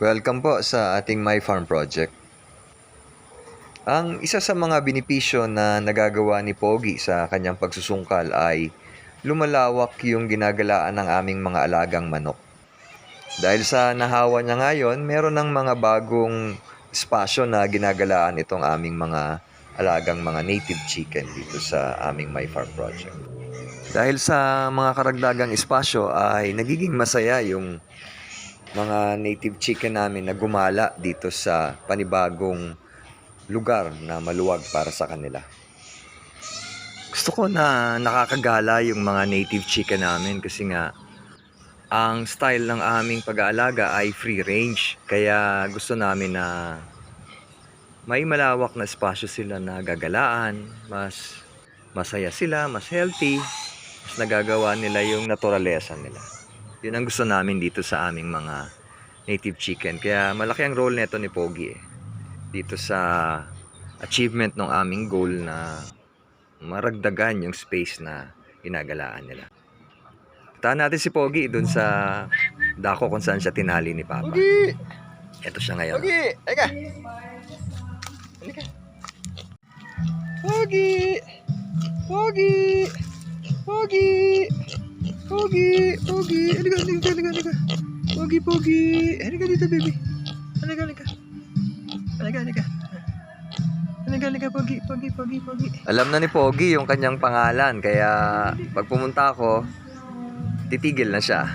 Welcome po sa ating My Farm Project. Ang isa sa mga benepisyo na nagagawa ni Pogi sa kanyang pagsusungkal ay lumalawak yung ginagalaan ng aming mga alagang manok. Dahil sa nahawa niya ngayon, meron ng mga bagong espasyo na ginagalaan itong aming mga alagang mga native chicken dito sa aming My Farm Project. Dahil sa mga karagdagang espasyo ay nagiging masaya yung mga native chicken namin na gumala dito sa panibagong lugar na maluwag para sa kanila. Gusto ko na nakakagala yung mga native chicken namin kasi nga ang style ng aming pag-aalaga ay free range. Kaya gusto namin na may malawak na espasyo sila na gagalaan, mas masaya sila, mas healthy, mas nagagawa nila yung naturalesa nila. Yun ang gusto namin dito sa aming mga native chicken. Kaya malaki ang role nito ni Pogi eh. Dito sa achievement ng aming goal na maragdagan yung space na ginagalaan nila. Puntahan natin si Pogi dun sa dako kung saan siya tinali ni Papa. Pogi! Ito siya ngayon. Pogi! Eka! Halika. Pogi! Pogi! Pogi! Pogi! Pogi! Halika, halika, halika, halika. Pogi, Pogi! Halika dito, baby. Halika, halika. Halika, halika. Halika, halika, Pogi, Pogi, Pogi, Pogi. Alam na ni Pogi yung kanyang pangalan kaya pag pumunta ako, titigil na siya.